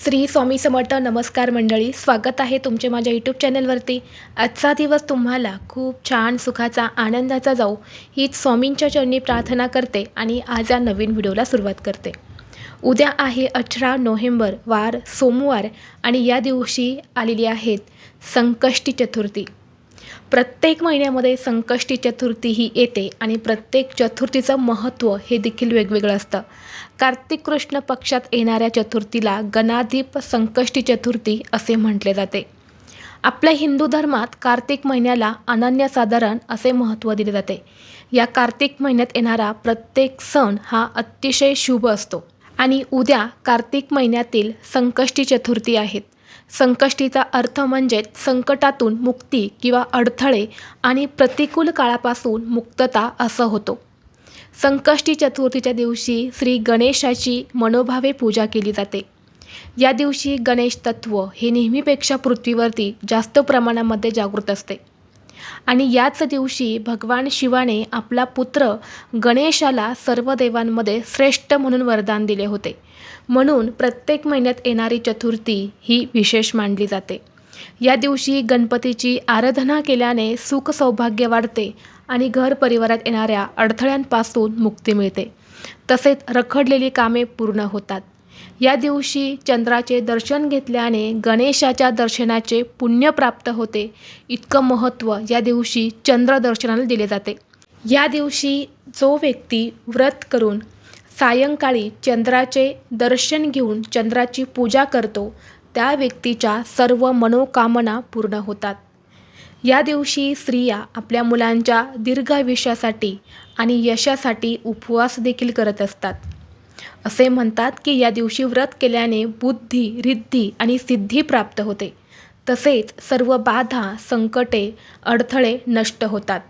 श्री स्वामी समर्थ नमस्कार मंडळी स्वागत आहे तुमचे माझ्या यूट्यूब चॅनलवरती. आजचा दिवस तुम्हाला खूप छान सुखाचा आनंदाचा जाऊ हीच स्वामींच्या चरणी प्रार्थना करते आणि आज या नवीन व्हिडिओला सुरुवात करते. उद्या आहे अठरा नोव्हेंबर वार सोमवार आणि या दिवशी आलेली आहेत संकष्टी चतुर्थी. प्रत्येक महिन्यामध्ये संकष्टी चतुर्थी ही येते आणि प्रत्येक चतुर्थीचं महत्त्व हे देखील वेगवेगळं असतं. कार्तिक कृष्ण पक्षात येणाऱ्या चतुर्थीला गणाधीप संकष्टी चतुर्थी असे म्हटले जाते. आपल्या हिंदू धर्मात कार्तिक महिन्याला अनन्यसाधारण असे महत्त्व दिले जाते. या कार्तिक महिन्यात येणारा प्रत्येक सण हा अतिशय शुभ असतो. आणि उद्या कार्तिक महिन्यातील संकष्टी चतुर्थी आहेत. संकष्टीचा अर्थ म्हणजे संकटातून मुक्ती किंवा अडथळे आणि प्रतिकूल काळापासून मुक्तता असं होतो. संकष्टी चतुर्थीच्या दिवशी श्री गणेशाची मनोभावे पूजा केली जाते. या दिवशी गणेश तत्व हे नेहमीपेक्षा पृथ्वीवरती जास्त प्रमाणामध्ये जागृत असते. आणि याच दिवशी भगवान शिवाने आपला पुत्र गणेशाला सर्व देवांमध्ये श्रेष्ठ म्हणून वरदान दिले होते. म्हणून प्रत्येक महिन्यात येणारी चतुर्थी ही विशेष मानली जाते. या दिवशी गणपतीची आराधना केल्याने सुख सौभाग्य वाढते आणि घर परिवारात येणाऱ्या अडथळ्यांपासून मुक्ती मिळते. तसेच रखडलेली कामे पूर्ण होतात. या दिवशी चंद्राचे दर्शन घेतल्याने गणेशाच्या दर्शनाचे पुण्य प्राप्त होते. इतकं महत्त्व या दिवशी चंद्र दर्शनाला दिले जाते. या दिवशी जो व्यक्ती व्रत करून सायंकाळी चंद्राचे दर्शन घेऊन चंद्राची पूजा करतो त्या व्यक्तीच्या सर्व मनोकामना पूर्ण होतात. या दिवशी स्त्रिया आपल्या मुलांच्या दीर्घायुष्यासाठी आणि यशासाठी उपवास देखील करत असतात. असे म्हणतात की या दिवशी व्रत केल्याने बुद्धी रिद्धी आणि सिद्धी प्राप्त होते. तसेच सर्व बाधा संकटे अडथळे नष्ट होतात.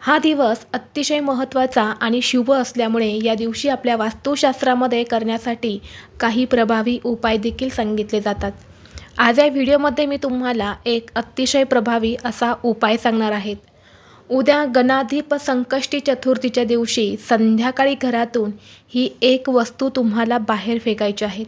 हा दिवस अतिशय महत्त्वाचा आणि शुभ असल्यामुळे या दिवशी आपल्या वास्तुशास्त्रामध्ये करण्यासाठी काही प्रभावी उपाय देखील सांगितले जातात. आज या व्हिडिओमध्ये मी तुम्हाला एक अतिशय प्रभावी असा उपाय सांगणार आहेत उद्या गणाधीप संकष्टी चतुर्थीच्या दिवशी संध्याकाळी घरातून ही एक वस्तू तुम्हाला बाहेर फेकायची आहेत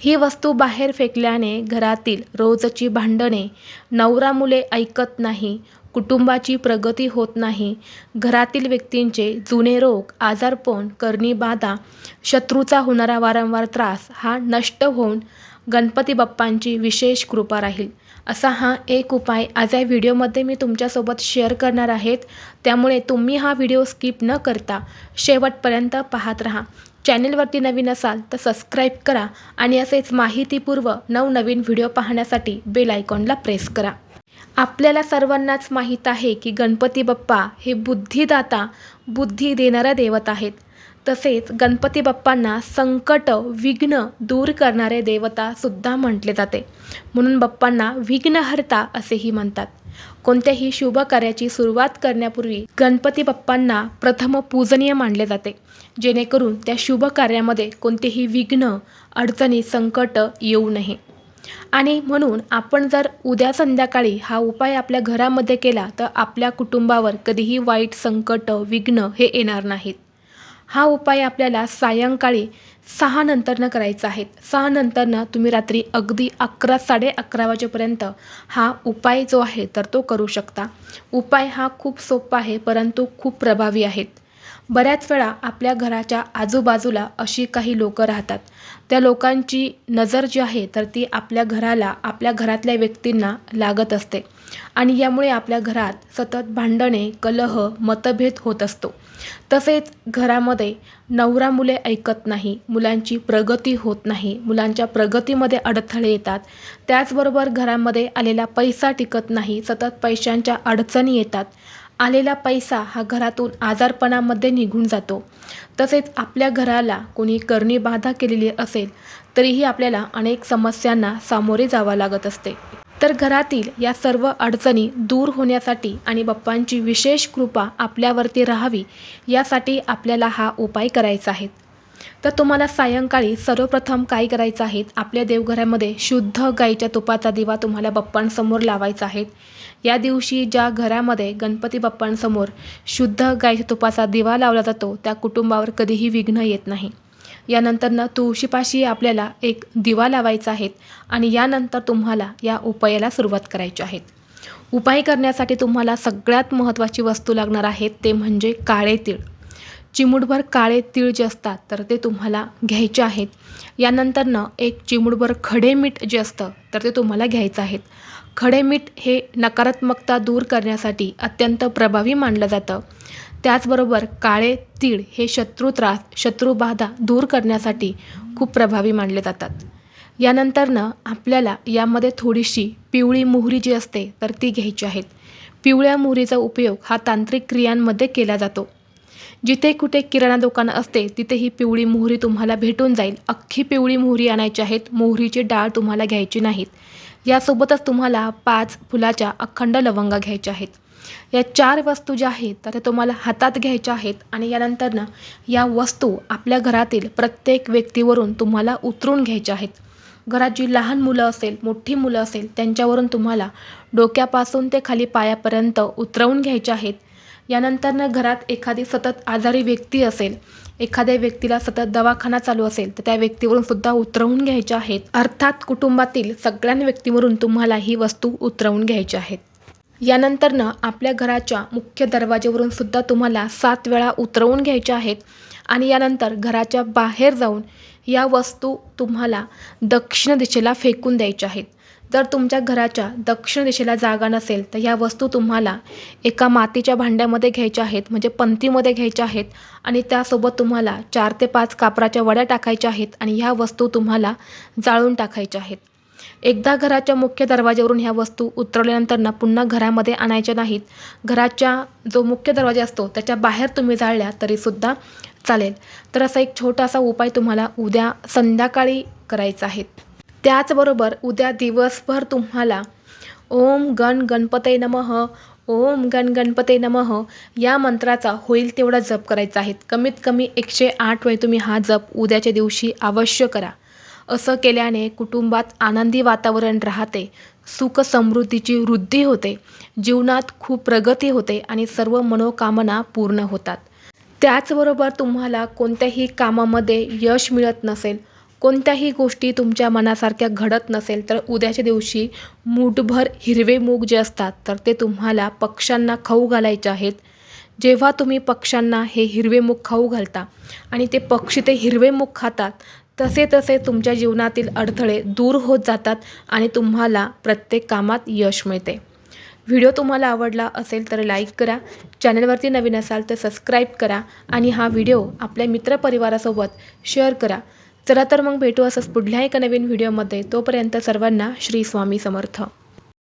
ही वस्तू बाहेर फेकल्याने घरातील रोजची भांडणे नवरा मुले ऐकत नाही कुटुंबाची प्रगती होत नाही घरातील व्यक्तींचे जुने रोग आजारपण करणीबाधा शत्रूचा होणारा वारंवार त्रास हा नष्ट होऊन गणपती बाप्पांची विशेष कृपा राहील. असा हा एक उपाय आज या व्हिडिओमध्ये मी तुमच्यासोबत शेअर करणार आहेत. त्यामुळे तुम्ही हा व्हिडिओ स्किप न करता शेवटपर्यंत पाहत राहा. चॅनेलवरती नवीन असाल तर सबस्क्राईब करा आणि असेच माहितीपूर्व नवनवीन व्हिडिओ पाहण्यासाठी बेल आयकॉनला प्रेस करा. आपल्याला सर्वांनाच माहीत आहे की गणपती बाप्पा हे बुद्धिदाता बुद्धी देणाऱ्या देवत आहेत. तसेच गणपती बाप्पांना संकट विघ्न दूर करणारे देवतासुद्धा म्हटले जाते. म्हणून बाप्पांना विघ्नहर्ता असेही म्हणतात. कोणत्याही शुभ कार्याची सुरुवात करण्यापूर्वी गणपती बाप्पांना प्रथम पूजनीय मानले जाते. जेणेकरून त्या शुभ कार्यामध्ये कोणतेही विघ्न अडचणी संकट येऊ नये. आणि म्हणून आपण जर उद्या संध्याकाळी हा उपाय आपल्या घरामध्ये केला तर आपल्या कुटुंबावर कधीही वाईट संकट विघ्न हे येणार नाहीत. हा उपाय आपल्याला सायंकाळी सहा नंतरनं करायचा आहे. सहा नंतरनं तुम्ही रात्री अगदी अकरा साडे अकरा वाजेपर्यंत हा उपाय जो आहे तर तो करू शकता. उपाय हा खूप सोपा आहे परंतु खूप प्रभावी आहेत. बऱ्याच वेळा आपल्या घराच्या आजूबाजूला अशी काही लोकं राहतात. त्या लोकांची नजर जी आहे तर ती आपल्या घराला आपल्या घरातल्या व्यक्तींना लागत असते. आणि यामुळे आपल्या घरात सतत भांडणे कलह मतभेद होत असतो. तसेच घरामध्ये नवरा मुले ऐकत नाही मुलांची प्रगती होत नाही मुलांच्या प्रगतीमध्ये अडथळे येतात त्याचबरोबर घरामध्ये आलेला पैसा टिकत नाही सतत पैशांच्या अडचणी येतात. आलेला पैसा हा घरातून आजारपणामध्ये निघून जातो. तसेच आपल्या घराला कोणी करणी बाधा केलेली असेल तरीही आपल्याला अनेक समस्यांना सामोरे जावं लागत असते. तर घरातील या सर्व अडचणी दूर होण्यासाठी आणि बाप्पांची विशेष कृपा आपल्यावरती राहावी यासाठी आपल्याला हा उपाय करायचा आहे. तर तुम्हाला सायंकाळी सर्वप्रथम काय करायचं आहे? आपल्या देवघरामध्ये शुद्ध गाईच्या तुपाचा दिवा तुम्हाला बाप्पांसमोर लावायचा आहे. या दिवशी ज्या घरामध्ये गणपती बाप्पांसमोर शुद्ध गाईच्या तुपाचा दिवा लावला जातो त्या कुटुंबावर कधीही विघ्न येत नाही. यानंतरनं तुळशीपाशी आपल्याला एक दिवा लावायचा आहे आणि यानंतर तुम्हाला या उपायाला सुरुवात करायची आहे. उपाय करण्यासाठी तुम्हाला सगळ्यात महत्त्वाची वस्तू लागणार आहे ते म्हणजे काळे तीळ. चिमूटभर काळे तीळ जे असतात तर ते तुम्हाला घ्यायचे आहेत. यानंतरनं एक चिमूटभर खडे मीठ जे असतं तर ते तुम्हाला घ्यायचं आहेत. खडे मीठ हे नकारात्मकता दूर करण्यासाठी अत्यंत प्रभावी मानलं जातं. त्याचबरोबर काळे तीळ हे शत्रू त्रास शत्रुबाधा दूर करण्यासाठी खूप प्रभावी मानले जातात. यानंतरनं आपल्याला यामध्ये थोडीशी पिवळी मोहरी जी असते तर ती घ्यायची आहेत. पिवळ्या मोहरीचा उपयोग हा तांत्रिक क्रियांमध्ये केला जातो. जिथे कुठे किराणा दुकान असते तिथे ही पिवळी मोहरी तुम्हाला भेटून जाईल. अख्खी पिवळी मोहरी आणायची आहेत मोहरीची डाळ तुम्हाला घ्यायची नाहीत. यासोबतच तुम्हाला पाच फुलाच्या अखंड लवंगा घ्यायच्या आहेत. या चार वस्तू ज्या आहेत तर त्या तुम्हाला हातात घ्यायच्या आहेत आणि यानंतरनं या वस्तू आपल्या घरातील प्रत्येक व्यक्तीवरून तुम्हाला उतरून घ्यायच्या आहेत. घरात जी लहान मुलं असेल मोठी मुलं असेल त्यांच्यावरून तुम्हाला डोक्यापासून ते खाली पायापर्यंत उतरवून घ्यायचे आहेत. यानंतरनं घरात एखादी सतत आजारी व्यक्ती असेल एखाद्या व्यक्तीला सतत दवाखाना चालू असेल तर त्या व्यक्तीवरून सुद्धा उतरवून घ्यायच्या आहेत. अर्थात कुटुंबातील सगळ्या व्यक्तीवरून तुम्हाला ही वस्तू उतरवून घ्यायची आहेत. यानंतरनं आपल्या घराच्या मुख्य दरवाजेवरून सुद्धा तुम्हाला सात वेळा उतरवून घ्यायच्या आहेत आणि यानंतर घराच्या बाहेर जाऊन या वस्तू तुम्हाला दक्षिण दिशेला फेकून द्यायच्या आहेत. जर तुमच्या घराच्या दक्षिण दिशेला जागा नसेल तर ह्या वस्तू तुम्हाला एका मातीच्या भांड्यामध्ये घ्यायच्या आहेत म्हणजे पंथीमध्ये घ्यायच्या आहेत आणि त्यासोबत तुम्हाला चार ते पाच कापराच्या वड्या टाकायच्या आहेत आणि ह्या वस्तू तुम्हाला जाळून टाकायच्या आहेत. एकदा घराच्या मुख्य दरवाज्यावरून ह्या वस्तू उतरवल्यानंतर ना पुन्हा घरामध्ये आणायच्या नाहीत. घराच्या जो मुख्य दरवाजा असतो त्याच्या बाहेर तुम्ही जाळल्या तरीसुद्धा चालेल. तर असा एक छोटासा उपाय तुम्हाला उद्या संध्याकाळी करायचा आहे. त्याचबरोबर उद्या दिवसभर तुम्हाला ओम गण गणपते नमः ओम गण गणपते नमः या मंत्राचा होईल तेवढा जप करायचा आहे. कमीत कमी एकशे आठ वेळ तुम्ही हा जप उद्याच्या दिवशी अवश्य करा. असं केल्याने कुटुंबात आनंदी वातावरण राहते सुख समृद्धीची वृद्धी होते जीवनात खूप प्रगती होते आणि सर्व मनोकामना पूर्ण होतात. त्याचबरोबर तुम्हाला कोणत्याही कामामध्ये यश मिळत नसेल कोणत्याही गोष्टी तुमच्या मनासारख्या घडत नसेल तर उद्याच्या दिवशी मूठभर हिरवे मूग जे असतात तर ते तुम्हाला पक्ष्यांना खाऊ घालायचे आहेत. जेव्हा तुम्ही पक्ष्यांना हे हिरवे मूग खाऊ घालता आणि ते पक्षी ते हिरवे मूग खातात तसे तसे तुमच्या जीवनातील अडथळे दूर होत जातात आणि तुम्हाला प्रत्येक कामात यश मिळते. व्हिडिओ तुम्हाला आवडला असेल तर लाईक करा चॅनलवरती नवीन असाल तर सबस्क्राईब करा आणि हा व्हिडिओ आपल्या मित्रपरिवारासोबत शेअर करा. चला तर मग भेटू असंच पुढल्या एका नवीन व्हिडिओमध्ये. तोपर्यंत सर्वांना श्री स्वामी समर्थ.